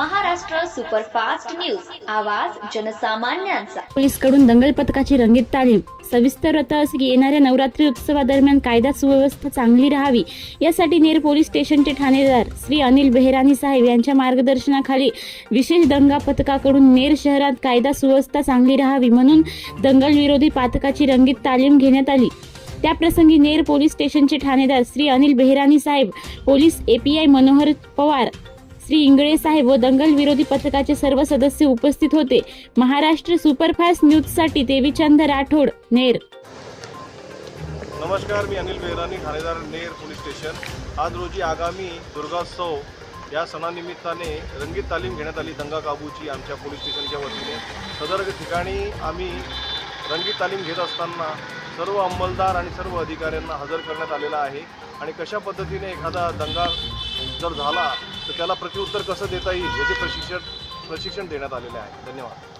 Superfast news. आवाज जनसामान्यांचा. पोलीसकडून दंगल पथकाची रंगीत तालीम सविस्तर होतं की येणाऱ्या नवरात्री उत्सवादरम्यान कायदा सुव्यवस्था चांगली राहावी यासाठी नेर पोलीस स्टेशनचे ठाणेदार श्री अनिल बेहरानी साहेब यांच्या मार्गदर्शनाखाली विशेष दंगा पथकाकडून नेर शहरात कायदा सुव्यवस्था चांगली राहावी म्हणून दंगल विरोधी पथकाची रंगीत तालीम घेण्यात आली. त्याप्रसंगी नेर पोलीस स्टेशनचे ठाणेदार श्री अनिल बेहरानी साहेब पोलीस एपीआय मनोहर पवार श्री इंगळे साहेब व दंगल विरोधी पथकाचे सर्व सदस्य उपस्थित होते. महाराष्ट्र सुपरफास्ट न्यूजसाठी देवीचंद राठोड नेर. नमस्कार मी अनिल बेहरानी ठाणेदार नेर पोलीस स्टेशन. आज रोजी आगामी दुर्गोत्सव या सणानिमित्ताने रंगीत तालीम घेण्यात आली दंगा काबूची आमच्या पोलीस स्टेशनच्या वतीने. सदर ठिकाणी आम्ही रंगीत तालीम घेत असताना सर्व अंमलदार आणि सर्व अधिकाऱ्यांना हजर करण्यात आलेला आहे. आणि कशा पद्धतीने एखादा दंगा जर झाला तर त्याला प्रत्युत्तर कसं देता येईल याचे प्रशिक्षण प्रशिक्षण देण्यात आलेले आहे. धन्यवाद.